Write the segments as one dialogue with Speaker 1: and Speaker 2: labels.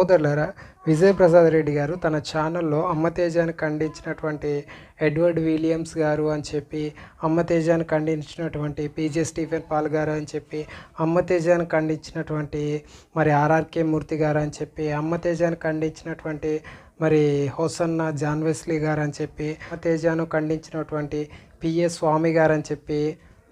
Speaker 1: సహోదరులరా విజయప్రసాద్ రెడ్డి గారు తన ఛానల్లో అమ్మతేజాన్ని ఖండించినటువంటి ఎడ్వర్డ్ విలియమ్స్ గారు అని చెప్పి అమ్మతేజాన్ని ఖండించినటువంటి పీజే స్టీఫెన్ పాల్ గారు అని చెప్పి అమ్మతేజాన్ని ఖండించినటువంటి మరి ఆర్ఆర్కే మూర్తి గారు అని చెప్పి అమ్మతేజాన్ని ఖండించినటువంటి మరి హోసన్న జాన్వెస్లీ గారు అని చెప్పి అమ్మతేజాను ఖండించినటువంటి పిఏ స్వామి గారు అని చెప్పి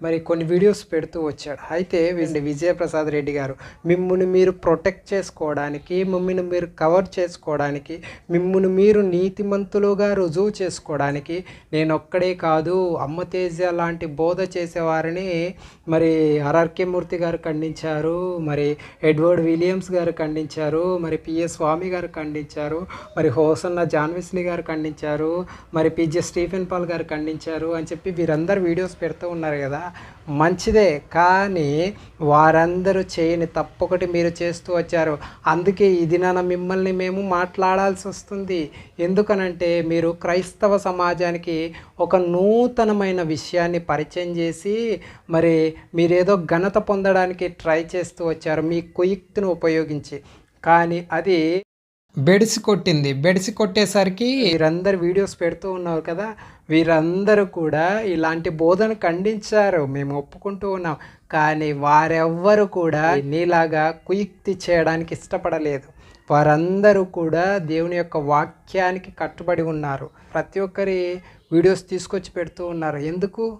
Speaker 1: మరి కొన్ని వీడియోస్ పెడుతూ వచ్చాడు. అయితే వీడి విజయప్రసాద్ రెడ్డి గారు మిమ్మల్ని మీరు ప్రొటెక్ట్ చేసుకోవడానికి మిమ్మల్ని మీరు కవర్ చేసుకోవడానికి మిమ్మల్ని మీరు నీతిమంతులుగా రుజువు చేసుకోవడానికి నేను ఒక్కడే కాదు అమ్మతేజ లాంటి బోధ చేసేవారిని మరి ఆర్ఆర్కే మూర్తి గారు ఖండించారు మరి ఎడ్వర్డ్ విలియమ్స్ గారు ఖండించారు మరి పిఎస్ స్వామి గారు ఖండించారు మరి హోసన్న జాన్విస్ని గారు ఖండించారు మరి పిజే స్టీఫెన్ పాల్ గారు ఖండించారు అని చెప్పి వీరందరూ వీడియోస్ పెడుతూ ఉన్నారు కదా. మంచిదే కానీ వారందరూ చేయని తప్పొకటి మీరు చేస్తూ వచ్చారు. అందుకే ఇది నాన్న మిమ్మల్ని మేము మాట్లాడాల్సి వస్తుంది. ఎందుకనంటే మీరు క్రైస్తవ సమాజానికి ఒక నూతనమైన విషయాన్ని పరిచయం చేసి మరి మీరేదో ఘనత పొందడానికి ట్రై చేస్తూ వచ్చారు. మీ కుయుక్తిని ఉపయోగించి. కానీ అది బెడిసి కొట్టింది. బెడిసి కొట్టేసరికి వీరందరు వీడియోస్ పెడుతూ ఉన్నారు కదా. వీరందరూ కూడా ఇలాంటి బోధన ఖండించారు. మేము ఒప్పుకుంటూ ఉన్నాం. కానీ వారెవ్వరు కూడా నీలాగా కుయుక్తి చేయడానికి ఇష్టపడలేదు. వారందరూ కూడా దేవుని యొక్క వాక్యానికి కట్టుబడి ఉన్నారు. ప్రతి ఒక్కరి వీడియోస్ తీసుకొచ్చి పెడుతూ ఉన్నారు. ఎందుకు?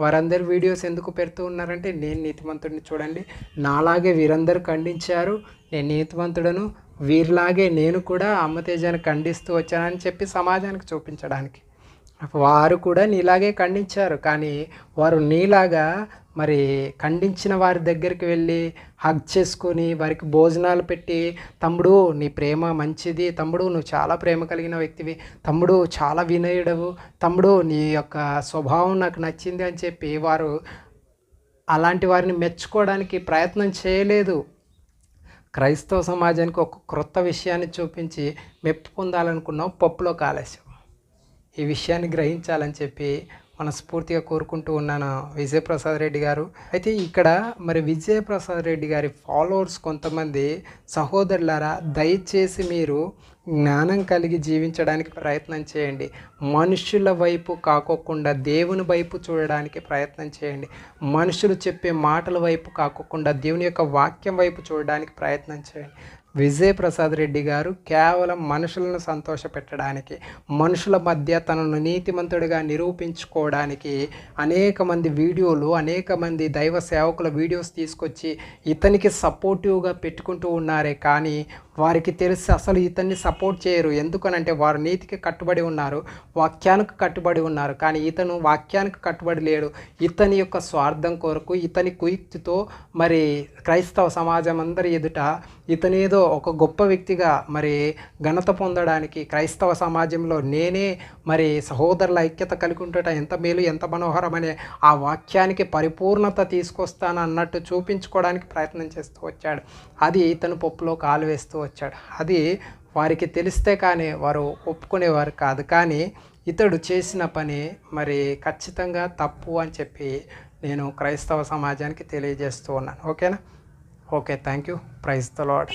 Speaker 1: వారందరు వీడియోస్ ఎందుకు పెడుతూ ఉన్నారంటే నేను నీతిమంతుడిని చూడండి. నాలాగే వీరందరూ ఖండించారు. నేను నీతిమంతుడను. వీరిలాగే నేను కూడా అమ్మతేజాన్ని ఖండిస్తూ వచ్చానని చెప్పి సమాజానికి చూపించడానికి. వారు కూడా నీలాగే ఖండించారు. కానీ వారు నీలాగా మరి ఖండించిన వారి దగ్గరికి వెళ్ళి హగ్ చేసుకొని వారికి భోజనాలు పెట్టి తమ్ముడు నీ ప్రేమ మంచిది. తమ్ముడు నువ్వు చాలా ప్రేమ కలిగిన వ్యక్తివి. తమ్ముడు చాలా వినయుడవు. తమ్ముడు నీ యొక్క స్వభావం నాకు నచ్చింది అని చెప్పి వారు అలాంటి వారిని మెచ్చుకోవడానికి ప్రయత్నం చేయలేదు. క్రైస్తవ సమాజానికి ఒక క్రొత్త విషయాన్ని చూపించి మెప్పు పొందాలనుకున్నావు పప్పులో కాలేసాం ఈ విషయాన్ని గ్రహించాలని చెప్పి మనస్ఫూర్తిగా కోరుకుంటూ ఉన్నాను విజయప్రసాద్ రెడ్డి గారు. అయితే ఇక్కడ మరి విజయప్రసాద్ రెడ్డి గారి ఫాలోవర్స్ కొంతమంది సహోదరులారా దయచేసి మీరు జ్ఞానం కలిగి జీవించడానికి ప్రయత్నం చేయండి. మనుషుల వైపు కాకోకుండా దేవుని వైపు చూడడానికి ప్రయత్నం చేయండి. మనుషులు చెప్పే మాటల వైపు కాకోకుండా దేవుని యొక్క వాక్యం వైపు చూడడానికి ప్రయత్నం చేయండి. విజయప్రసాద్ రెడ్డి గారు కేవలం మనుషులను సంతోషపెట్టడానికి మనుషుల మధ్య తనను నీతిమంతుడిగా నిరూపించుకోవడానికి అనేక మంది వీడియోలు అనేక మంది దైవ సేవకుల వీడియోస్ తీసుకొచ్చి ఇతనికి సపోర్టివ్గా పెట్టుకుంటూ ఉన్నారే కానీ వారికి తెలిసి అసలు ఇతన్ని సపోర్ట్ చేయరు. ఎందుకనంటే వారు నీతికి కట్టుబడి ఉన్నారు వాక్యానికి కట్టుబడి ఉన్నారు. కానీ ఇతను వాక్యానికి కట్టుబడి లేడు. ఇతని యొక్క స్వార్థం కొరకు ఇతని కుయుక్తితో మరి క్రైస్తవ సమాజం అందరి ఎదుట ఇతనేదో ఒక గొప్ప వ్యక్తిగా మరి ఘనత పొందడానికి క్రైస్తవ సమాజంలో నేనే మరి సహోదరుల ఐక్యత కలిగి ఉంటుట ఎంత మేలు ఎంత మనోహరం అనే ఆ వాక్యానికి పరిపూర్ణత తీసుకొస్తాను అన్నట్టు చూపించుకోవడానికి ప్రయత్నం చేస్తూ వచ్చాడు. అది ఇతను పప్పులో కాలు వేస్తూ వచ్చాడు. అది వారికి తెలిస్తే కానీ వారు ఒప్పుకునేవారు కాదు. కానీ ఇతడు చేసిన పని మరి ఖచ్చితంగా తప్పు అని చెప్పి నేను క్రైస్తవ సమాజానికి తెలియజేస్తూ ఉన్నాను. ఓకేనా? Okay, thank you. Praise the Lord.